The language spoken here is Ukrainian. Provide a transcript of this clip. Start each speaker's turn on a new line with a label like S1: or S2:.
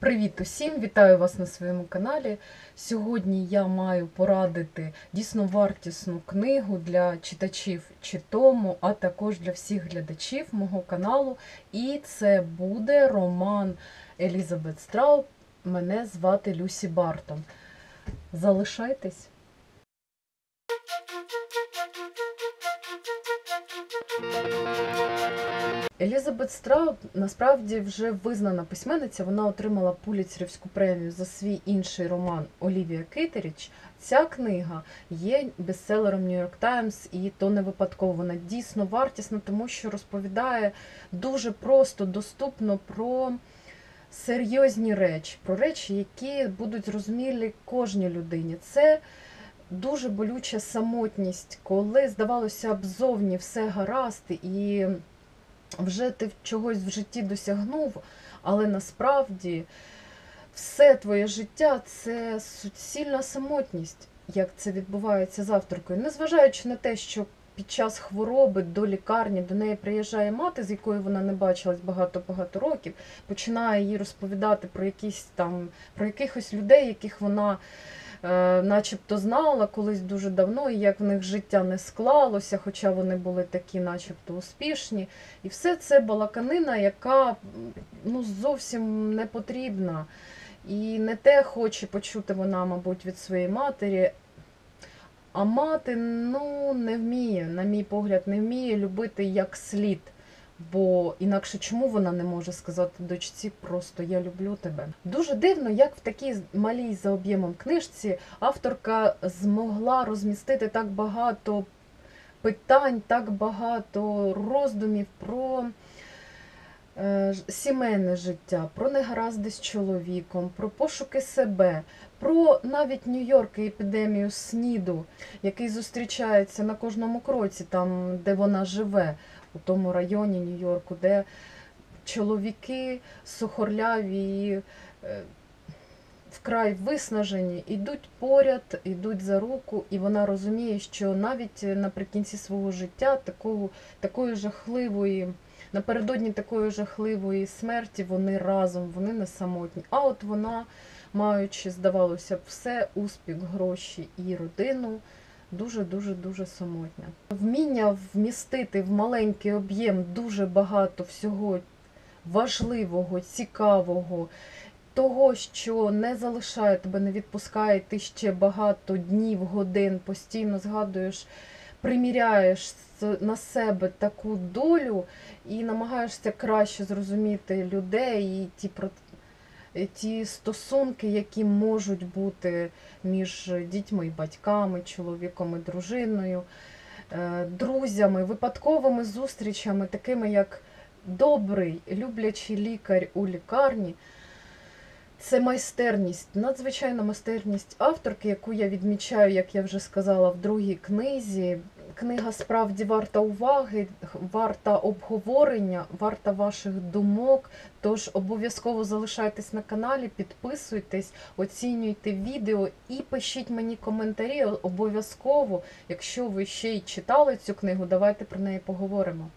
S1: Привіт усім! Вітаю вас на своєму каналі. Сьогодні я маю порадити дійсно вартісну книгу для читачів Читому, а також для всіх глядачів мого каналу. І це буде роман Елізабет Страуб. Мене звати Люсі Бартон. Залишайтесь! Елізабет Страуб насправді вже визнана письменниця. Вона отримала Пуліцерівську премію за свій інший роман Олівія Кейтеріч. Ця книга є бестселером York Times, і то не випадково. Вона дійсно вартісна, тому що розповідає дуже просто, доступно про серйозні речі, про речі, які будуть зрозумілі кожній людині. Це дуже болюча самотність, коли здавалося б, зовні все гаразд і вже ти чогось в житті досягнув, але насправді все твоє життя це суцільна самотність, як це відбувається з авторкою. Незважаючи на те, що під час хвороби до лікарні до неї приїжджає мати, з якою вона не бачилась багато-багато років, починає їй розповідати про якісь там про якихось людей, яких вона начебто знала колись дуже давно, і як в них життя не склалося, хоча вони були такі, начебто, успішні. І все це балаканина, яка ну, зовсім не потрібна. І не те хоче почути вона, мабуть, від своєї матері. А мати ну, не вміє, на мій погляд, не вміє любити як слід. Бо інакше чому вона не може сказати дочці просто я люблю тебе? Дуже дивно, як в такій малій за об'ємом книжці авторка змогла розмістити так багато питань, так багато роздумів про е, сімейне життя, про негаразди з чоловіком, про пошуки себе, про навіть Нью-Йорк і епідемію СНІДу, який зустрічається на кожному кроці, там, де вона живе, у тому районі Нью-Йорку, де чоловіки сухорляві, е, вкрай виснажені, ідуть поряд, ідуть за руку, і вона розуміє, що навіть наприкінці свого життя такого, такої жахливої. Напередодні такої жахливої смерті вони разом, вони не самотні. А от вона, маючи, здавалося б, все, успіх, гроші і родину, дуже-дуже дуже самотня. Вміння вмістити в маленький об'єм дуже багато всього важливого, цікавого, того, що не залишає тебе, не відпускає, ти ще багато днів, годин постійно згадуєш, приміряєш на себе таку долю і намагаєшся краще зрозуміти людей і ті ті стосунки, які можуть бути між дітьми і батьками, чоловіком і дружиною, е, друзями, випадковими зустрічами, такими як добрий, люблячий лікар у лікарні. Це майстерність, надзвичайна майстерність авторки, яку я відмічаю, як я вже сказала, в другій книзі. Книга справді варта уваги, варта обговорення, варта ваших думок. Тож обов'язково залишайтесь на каналі, підписуйтесь, оцінюйте відео і пишіть мені коментарі. Обов'язково, якщо ви ще й читали цю книгу, давайте про неї поговоримо.